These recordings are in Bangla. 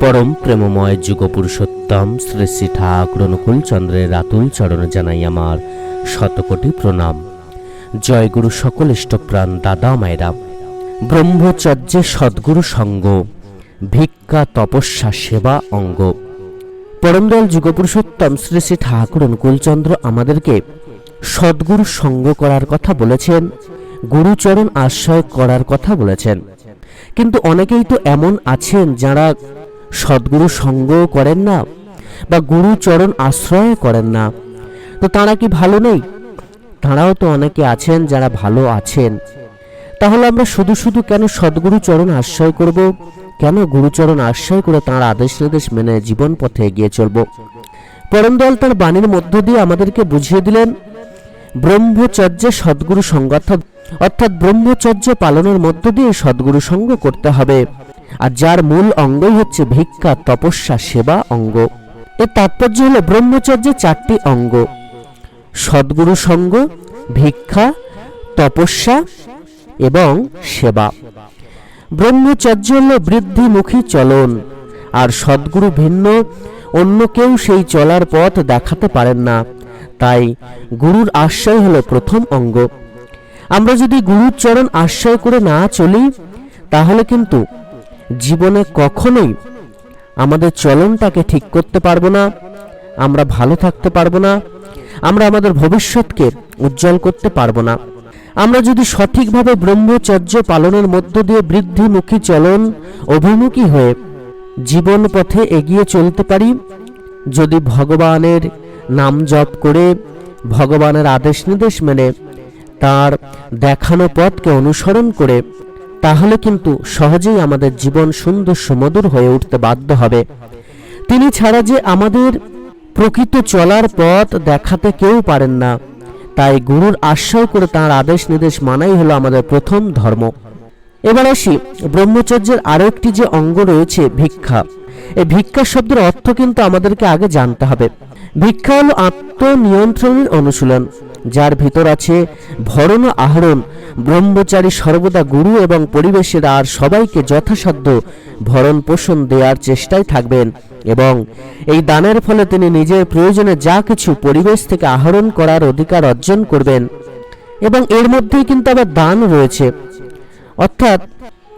পরম প্রেমময় যুগ পুরুষোত্তম শ্রী শ্রী ঠাকুর অনুকূল চন্দ্রের রাতুল চরণে জানাই আমার শতকোটি প্রণাম। জয় গুরু সকল ইষ্টপ্রাণ দাদা মায়েরা। ব্রহ্মচর্যে সদ্গুরু সঙ্গ, ভিক্ষা তপস্যা সেবা অঙ্গ। পরমদয়াল যুগপুরুষোত্তম শ্রী শ্রী ঠাকুর অনুকূলচন্দ্র আমাদেরকে সদ্গুরু সঙ্গ করার কথা বলেছেন, গুরুচরণ আশ্রয় করার কথা বলেছেন। কিন্তু অনেকেই তো এমন আছেন যারা সদ্গুরু সঙ্গ করেন না বা গুরুচরণ আশ্রয় করেন না। তো তারা কি ভালো নেই? তারাও তো অনেকে আছেন যারা ভালো আছেন। তাহলে আমরা শুধু শুধু কেন সদ্গুরু চরণ আশ্রয় করব? কেন গুরুচরণ আশ্রয় করে তাঁর আদেশ নির্দেশ মেনে জীবন পথে এগিয়ে চলব? পরমদয়াল তার বাণীর মধ্য দিয়ে আমাদেরকে বুঝিয়ে দিলেন, ব্রহ্মচর্যে সদ্গুরু সঙ্গ অর্থাৎ অর্থাৎ ব্রহ্মচর্য পালনের মধ্য দিয়ে সদ্গুরু সঙ্গ করতে হবে। আর যার মূল অঙ্গই হচ্ছে ভিক্ষা, তপস্যা, সেবা অঙ্গ। এর তাৎপর্য হলো ব্রহ্মচর্যের চারটি অঙ্গ। সদ্গুরু সঙ্গ, ভিক্ষা, তপস্যা এবং সেবা। ব্রহ্মচর্য হল বৃদ্ধিমুখী চলন, আর সদ্গুরু ভিন্ন, অন্য কেউ সেই চলার পথ দেখাতে পারেন না। তাই গুরুর আশ্রয় হলো প্রথম অঙ্গ। আমরা যদি গুরুর চরণ আশ্রয় করে না চলি, তাহলে কিন্তু জীবনে কখনোই আমাদের চলনটাকে ঠিক করতে পারব না, আমরা ভালো থাকতে পারব না, আমরা আমাদের ভবিষ্যৎকে উজ্জ্বল করতে পারব না। আমরা যদি সঠিকভাবে ব্রহ্মচর্য পালনের মধ্য দিয়ে বৃদ্ধিমুখী চলন, অভিমুখী হয়ে জীবন পথে এগিয়ে চলতে পারি, যদি ভগবানের নাম জপ করে, ভগবানের আদেশ নির্দেশ মেনে তার দেখানো পথকে অনুসরণ করে তাহলে কিন্তু সহজেই আমাদের জীবন সুন্দর সুমধুর হয়ে উঠতে বাধ্য হবে। তিনি ছাড়া যে আমাদের প্রকৃত চলার পথ দেখাতে কেউ পারেন না। তাই গুরুর আশ্রয় করে তার আদেশ নির্দেশ মানাই হলো আমাদের প্রথম ধর্ম। এবার আসি, ব্রহ্মচর্যের আরও একটি যে অঙ্গ রয়েছে, ভিক্ষা। এই ভিক্ষা শব্দের অর্থ কিন্তু আমাদেরকে আগে জানতে হবে। ভিক্ষা হলো আত্মনিয়ন্ত্রণের অনুশীলন। যার ভিতর আছে ভরণ আহরণ, ব্রহ্মচারী সর্বদা গুরু এবং পরিবেশের আর সবাইকে যথাসাধ্য ভরণ পোষণ দেওয়ার চেষ্টায় থাকবেন এবং এই দানের ফলে তিনি নিজের প্রয়োজনে যা কিছু পরিবেশ থেকে আহরণ করার অধিকার অর্জন করবেন। এবং এর মধ্যেই কিন্তু আবার দান রয়েছে। অর্থাৎ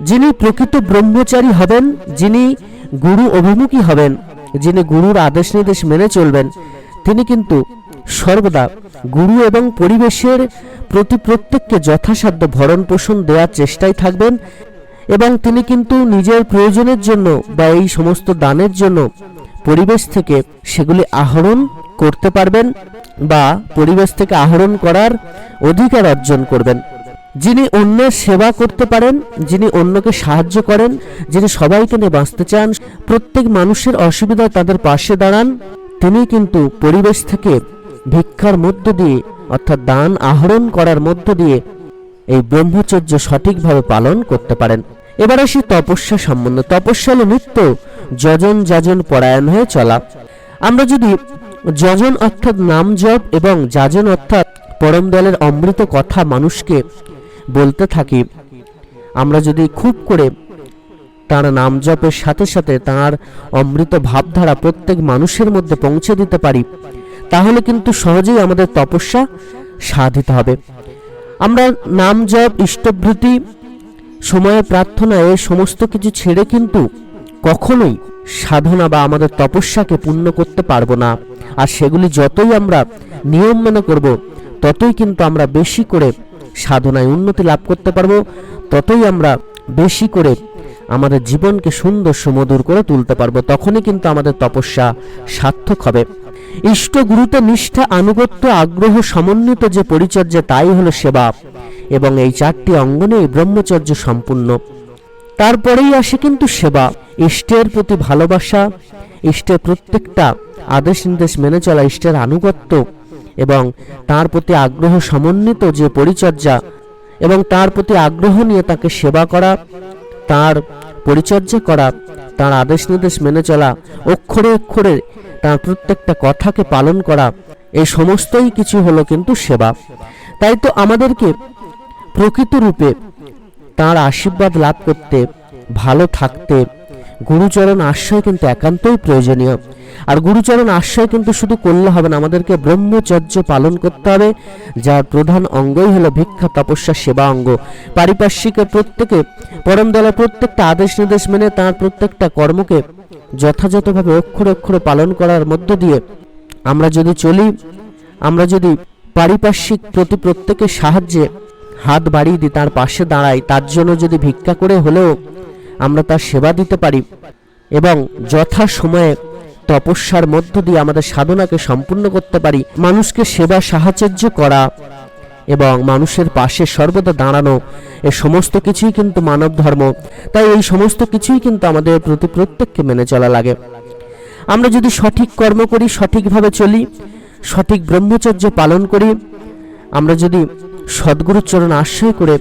যিনি প্রকৃত ব্রহ্মচারী হবেন, যিনি গুরু অভিমুখী হবেন, যিনি গুরুর আদেশ নির্দেশ মেনে চলবেন, তিনি কিন্তু সর্বদা গুরু এবং পরিবেশের প্রতি প্রত্যেককে যথাসাধ্য ভরণ পোষণ দেওয়ার চেষ্টায় থাকবেন এবং তিনি কিন্তু নিজের প্রয়োজনের জন্য বা এই সমস্ত দানের জন্য পরিবেশ থেকে সেগুলি আহরণ করতে পারবেন বা পরিবেশ থেকে আহরণ করার অধিকার অর্জন করবেন। যিনি অন্যের সেবা করতে পারেন, যিনি অন্যকে সাহায্য করেন, যিনি সবাইকে নিয়ে বাঁচতে চান, প্রত্যেক মানুষের অসুবিধায় তাদের পাশে দাঁড়ান, তিনি কিন্তু পরিবেশ থেকে ভিক্ষার মধ্য দিয়ে, অর্থাৎ দান আহরণ করার মধ্য দিয়ে এই ব্রহ্মচর্য সঠিকভাবে পালন করতে পারেন। এবার আসি তপস্যা সম্বন্ধে। তপস্যা হলো নিত্য যজন যাজন পরায়ণ হয়ে চলা। আমরা যদি যজন অর্থাৎ নাম জপ এবং যাজন অর্থাৎ পরম দলের অমৃত কথা মানুষকে বলতে থাকি, আমরা যদি খুব করে তার নাম জপের সাথে সাথে তার অমৃত ভাবধারা প্রত্যেক মানুষের মধ্যে পৌঁছে দিতে পারি তাহলে কিন্তু সহজেই আমাদের তপস্যা সাধিত হবে। আমরা নাম জপ, ইষ্টভৃতি, সময়ে প্রার্থনা, এ সমস্ত কিছু ছেড়ে কিন্তু কখনোই সাধনা বা আমাদের তপস্যাকে পূর্ণ করতে পারব না। আর সেগুলি যতই আমরা নিয়ম মেনে করব, ততই কিন্তু আমরা বেশি করে সাধনায় উন্নতি লাভ করতে পারব, ততই আমরা বেশি করে আমাদের জীবনকে সুন্দর সুমধুর করে তুলতে পারব, তখনই কিন্তু আমাদের তপস্যা সার্থক হবে। ইষ্ট গুরুতে নিষ্ঠা, আনুগত্য, আগ্রহ, সমন্বিত যে পরিচর্যা, তাই হলো সেবা। এবং এই চারটি অঙ্গ নিয়ে ব্রহ্মচর্য সম্পূর্ণ। তারপরেই আসে কিন্তু সেবা। ইষ্টের প্রতি ভালোবাসা, ইষ্টের প্রত্যেকটা আদেশ নির্দেশ মেনে চলা ইষ্টের আনুগত্য, এবং তার প্রতি আগ্রহ সমন্বিত যে পরিচর্যা, এবং তার প্রতি আগ্রহ নিয়ে তাকে সেবা করা, তার পরিচর্যা করা তার আদেশ নির্দেশ মেনে চলা, অক্ষরে অক্ষরে তার প্রত্যেকটা কথাকে পালন করা, এই সমস্তই কিছু হলো কিন্তু সেবা। তাই তো আমাদেরকে প্রকৃত রূপে তার আশীর্বাদ লাভ করতে, ভালো থাকতে গুরুচরণ আশ্রয় কিন্তু একান্তই প্রয়োজনীয়। আর গুরুচরণ আশ্রয় কিন্তু শুধু করলে হবে না, আমাদেরকে ব্রহ্মচর্য পালন করতে হবে, যার প্রধান অঙ্গই হলো ভিক্ষা, তপস্যা, সেবা অঙ্গ। পারিপার্শ্বিকের প্রত্যেকে, পরম দলের প্রত্যেকটা আদেশ নির্দেশ মেনে তার প্রত্যেকটা কর্মকে যথাযথভাবে অক্ষরে অক্ষরে পালন করার মধ্য দিয়ে আমরা যদি চলি, আমরা যদি পারিপার্শ্বিক প্রতি প্রত্যেকের সাহায্যে হাত বাড়িয়ে দিই, তার পাশে দাঁড়াই, তার জন্য যদি ভিক্ষা করে হলেও আমরা তার সেবা দিতে পারি এবং যথা সময়ে তপস্যার মধ্য দিয়ে আমাদের সাধনাকে সম্পূর্ণ করতে পারি। মানুষকে সেবা সাহায্য করা এবং মানুষের পাশে সর্বদা দাঁড়ানো, এ সমস্ত কিছুই কিন্তু মানব ধর্ম। তাই এই সমস্ত কিছুই কিন্তু আমাদের প্রতি প্রত্যেককে মেনে চলা লাগে। আমরা যদি সঠিক কর্ম করি, সঠিকভাবে চলি, সঠিক ব্রহ্মচর্য পালন করি, আমরা যদি সদ্গুরুচরণ আশ্রয় করে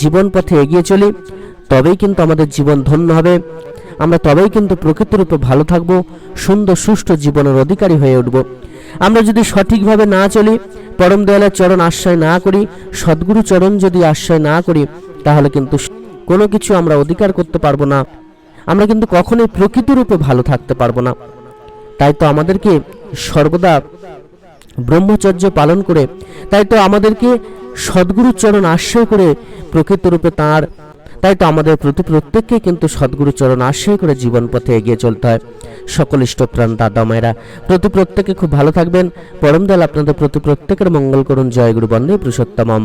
জীবন পথে এগিয়ে চলি তবেই কিন্তু আমাদের জীবন ধন্য হবে। আমরা তবেই কিন্তু প্রকৃত রূপে ভালো থাকব, সুন্দর, সুষ্ঠু জীবনের অধিকারী হয়ে উঠব। আমরা যদি সঠিকভাবে না চলি, পরম দয়ালের চরণ আশ্রয় না করি, সদ্গুরু চরণ যদি আশ্রয় না করি, তাহলে কিন্তু কোনো কিছু আমরা অধিকার করতে পারব না। আমরা কিন্তু কখনোই প্রকৃত রূপে ভালো থাকতে পারব না। তাই তো আমাদেরকে সর্বদা ব্রহ্মচর্য পালন করে, তাই তো আমাদেরকে সদ্গুরুর চরণ আশ্রয় করে প্রকৃত রূপে তাঁর তাই তো আমাদের প্রতি প্রত্যেককে কিন্তু সদ্গুরু চরণ আশ্রয় করে জীবন পথে এগিয়ে চলতে হয়। সকল ইষ্টপ্রাণ দাদা মায়েরা, প্রতি প্রত্যেকে খুব ভালো থাকবেন। পরম দল আপনাদের প্রতি প্রত্যেকের মঙ্গল করুন। জয় গুরু বন্দে পুরুষোত্তমম।